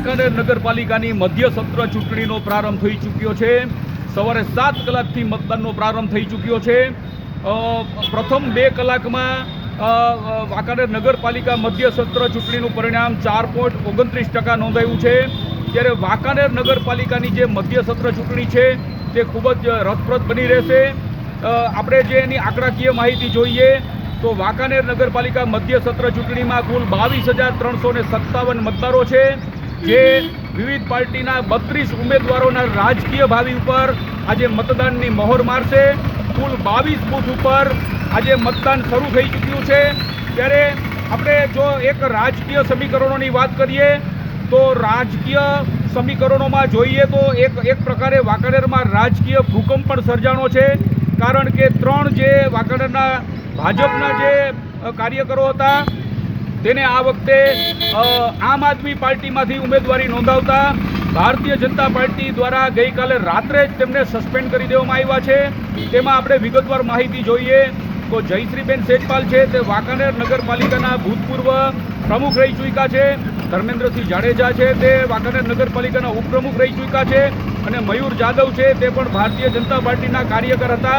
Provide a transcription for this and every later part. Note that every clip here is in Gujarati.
વાંકાનેર નગરપાલિકાની મધ્ય સત્ર ચૂંટણીનો પ્રારંભ થઈ ચૂક્યો છે. સવારે સાત કલાકથી મતદાનનો પ્રારંભ થઈ ચૂક્યો છે. પ્રથમ બે કલાકમાં વાંકાનેર નગરપાલિકા મધ્ય સત્ર ચૂંટણીનું પરિણામ ચાર પોઈન્ટ ઓગણત્રીસ ટકા નોંધાયું છે. ત્યારે વાંકાનેર નગરપાલિકાની જે મધ્ય સત્ર ચૂંટણી છે, તે ખૂબ જ રસપ્રદ બની રહેશે. આપણે જે એની આંકડાકીય માહિતી જોઈએ, તો વાંકાનેર નગરપાલિકા મધ્ય સત્ર ચૂંટણીમાં કુલ બાવીસ હજાર ત્રણસો ને સત્તાવન મતદારો છે. જે વિવિધ પાર્ટીના બત્રીસ ઉમેદવારોના રાજકીય ભાવિ ઉપર આજે મતદાનની મહોર મારશે. કુલ બાવીસ બૂથ ઉપર આજે મતદાન શરૂ થઈ ચૂક્યું છે. ત્યારે આપણે જો એક રાજકીય સમીકરણોની વાત કરીએ, તો રાજકીય સમીકરણોમાં જોઈએ તો એક એક પ્રકારે વાંકાનેરમાં રાજકીય ભૂકંપ પણ સર્જાણો છે. કારણ કે ત્રણ જે વાંકાનેરના ભાજપના જે કાર્યકરો હતા, તેને આ વખતે આમ આદમી પાર્ટીમાંથી ઉમેદવારી નોંધાવતા ભારતીય જનતા પાર્ટી દ્વારા ગઈકાલે રાત્રે જ તેમને સસ્પેન્ડ કરી દેવામાં આવ્યા છે. તેમાં આપણે વિગતવાર માહિતી જોઈએ તો જયશ્રીબેન સેજપાલ છે, તે વાંકાનેર નગરપાલિકાના ભૂતપૂર્વ પ્રમુખ રહી ચૂક્યા છે. ધર્મેન્દ્રસિંહ જાડેજા છે, તે વાંકાનેર નગરપાલિકાના ઉપપ્રમુખ રહી ચૂક્યા છે. અને મયુર જાદવ છે, તે પણ ભારતીય જનતા પાર્ટીના કાર્યકર હતા.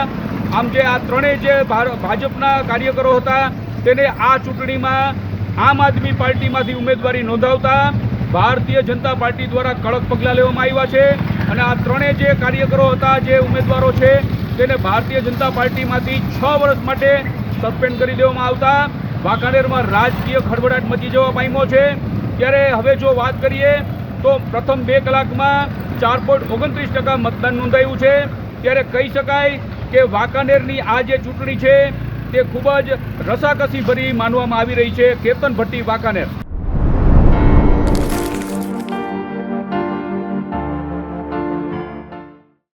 આમ જે આ ત્રણેય જે ભાજપના કાર્યકરો હતા, તેને આ ચૂંટણીમાં આમ આદમી પાર્ટીમાંથી ઉમેદવારી નોંધાવતા ભારતીય જનતા પાર્ટી દ્વારા કડક પગલાં લેવામાં આવ્યા છે. અને આ ત્રણેય જે કાર્યકરો હતા, જે ઉમેદવારો છે, તેને ભારતીય જનતા પાર્ટીમાંથી છ વર્ષ માટે સસ્પેન્ડ કરી દેવામાં આવતા. વાંકાનેરમાં રાજકીય ખળભળાટ મચી જવા પામ્યો છે. ત્યારે હવે જો વાત કરીએ, તો પ્રથમ બે કલાકમાં ચાર પોઈન્ટ ઓગણત્રીસ ટકા મતદાન નોંધાયું છે. ત્યારે કહી શકાય કે વાંકાનેરની આ જે ચૂંટણી છે તે ખૂબ જ રસાકસી ભરી માનવામાં આવી રહી છે. કેતન ભટ્ટી વાંકાનેર.